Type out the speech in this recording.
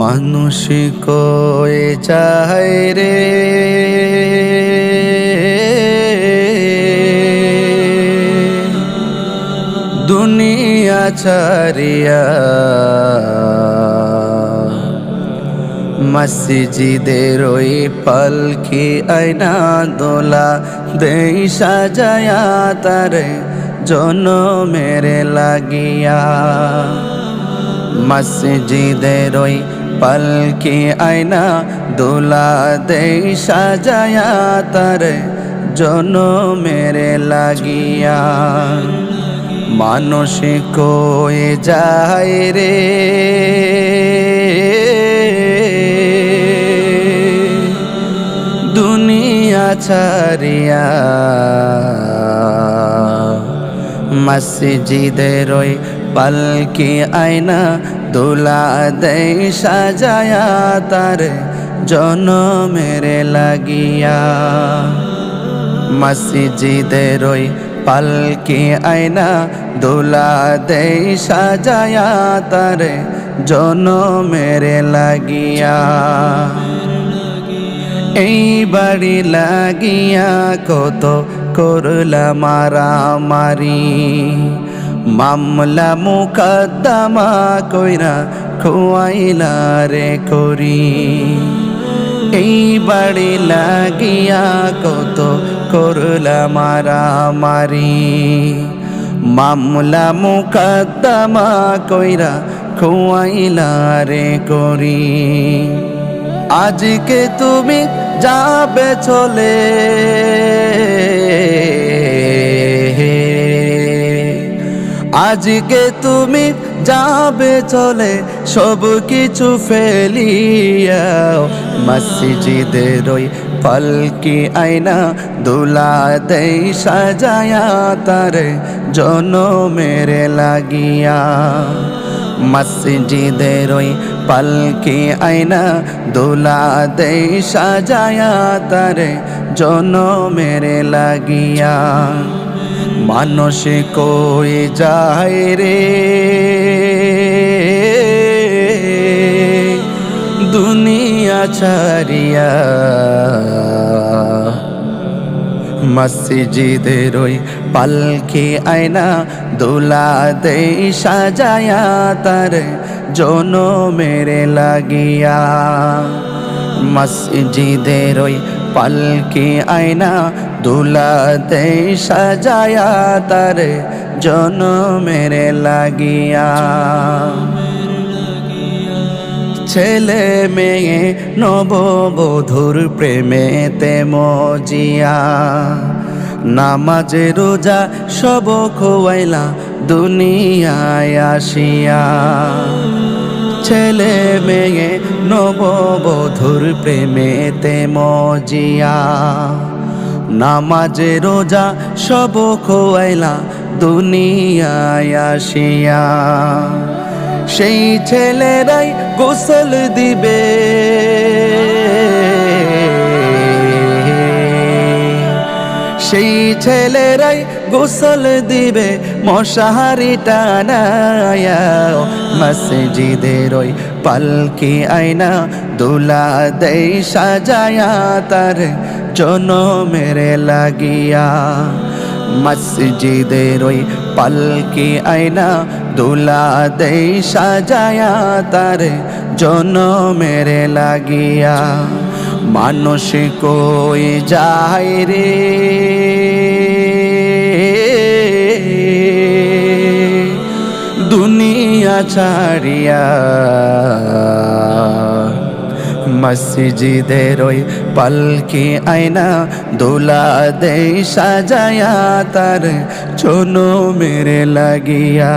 মানুষ কয়ে যায় রে? দুনিয়া ছাড়িয়া মসজিদের ওই পালকি আয়না দোলা দেই সাজায়া তারে জন মেরে লাগিয়া। মসজিদের ওই পালকি আয়না দোলা দেই সাজায়া তারে জন মেরে লাগিয়া মানুষ কয়ে যায় রে দুনিয়া ছাড়িয়া মসজিদের ওই পালকি আয়না দোলা দেই সাজায়া তার জনমেরে লাগিয়া। মসজিদের ওই পালকি আয়না দোলা দেই সাজায়া তার জনমেরে লাগিয়া। এই বাড়ি লাগিয়া কত করলা মারামারি মামলা মুকদ্দমা কইরা খুয়াইলা রে করি। এই বাড়ি লাগিয়া কত করলা মারামারি মামলা মুকদ্দমা কইরা খুয়াইলা রে করি। আজকে তুমি যাবে চলে। আজকে তুমি যাবে চলে, সব কিছু ফেলিয়া মসজিদের ওই পালকি আয়না দুলা দেই সাজায়া, তারে জন মেরে লাগিয়া। মসজিদের ওই পালকি আয়না দোলা দেই সাজায়া তারে জন মেরে লাগিয়া। মানুষ কই যায় রে? দুনিয়া ছাড়িয়া মসজিদের ওই পালকি আয়না দোলা দেই সাজায়া তার জন মেরে লাগিয়া। মসজিদের ওই পালকি আয়না দোলা দেই সাজায়া তার জন মেরে লাগিয়া। ছেলে মেয়ে, নববধুর প্রেমেতে মজিয়া। নামাজে, রোজা সব খোয়াইলা দুনিয়ায় আসিয়া। ছেলে মেয়ে, নববধুর প্রেমেতে মজিয়া। নামাজে, রোজা সব খোয়াইলা দুনিয়ায় আসিয়া। সেই ছেলেরাই গোসল দিবে। সেই ছেলেরাই গোসল দিবে মশাহারি টানায়া মসজিদের ওই পালকি আয়না দুলা দেই সাজায়া, তার জন মেরে লাগিয়া মসজিদের ওই পালকি আয়না দুলা দেই সাজায়া তার জন মেরে লাগিয়া। মানুষ কই যায় রে? দুনিয়া ছাড়িয়া মসজিদের ওই পালকি আয়না দোলা দেই সাজায়া তার চনো মেরে লাগিয়া।